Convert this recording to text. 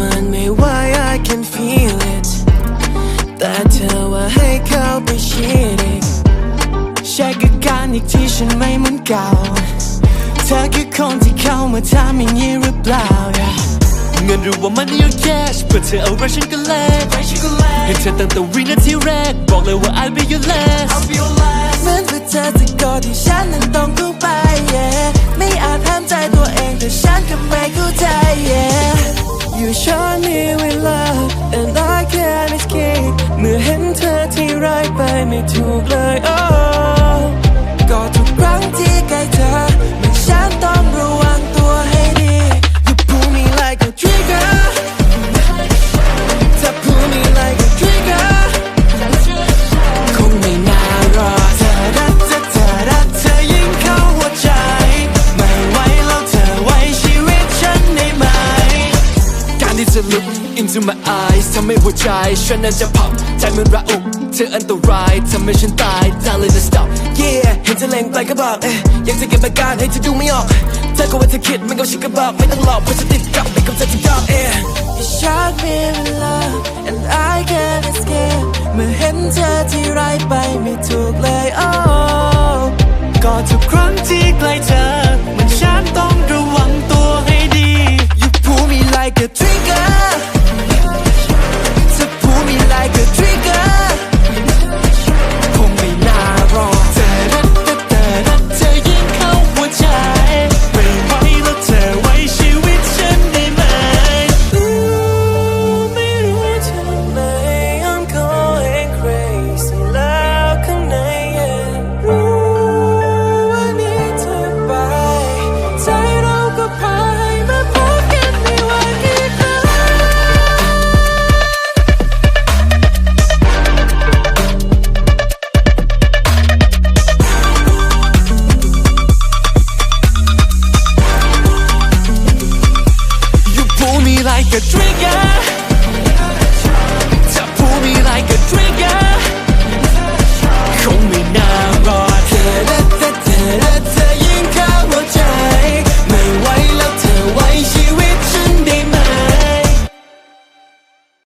มันไม่ไหว I can feel it แต่เธอว่าให้เข้าไปชิดอีกใช่กับการอีกที่ฉันไม่เหมือนเก่า เธอคือคนที่เข้ามาทำอย่างนี้หรือเปล่า yeah เงินหรือว่ามันนี่ your cash เพื่อเธอเอาไว้ฉันก็แลกไปฉันก็แลกเห็นเธอตั้งแต่วินาทีแรก บอกเลยว่า I'll be your last I'll be your last เหมือนว่าเธอจะกอดที่ฉันนั้นต้องเ You show me with love and I can't escape เมื่อเห็นเธอที่ไรไปไม่ถูกเลย into my eyes ทำให้หัวใจฉันนั้นจะพับใจมันระอุเธออันตรายทำให้ฉันตาย darling let's stop Yeah เห็นเธอแรงไปก็บอกเอ๊ะอยากจะเก็บอาการให้เธอดูไม่ออกเธอก็ว่าเธอคิดไม่ก็ฉันก็บอกไม่ต้องหลอกเพราะฉันติดกับไม่กับเธอที่ยอมเอ๊ะ You shot me with love and I like a trigger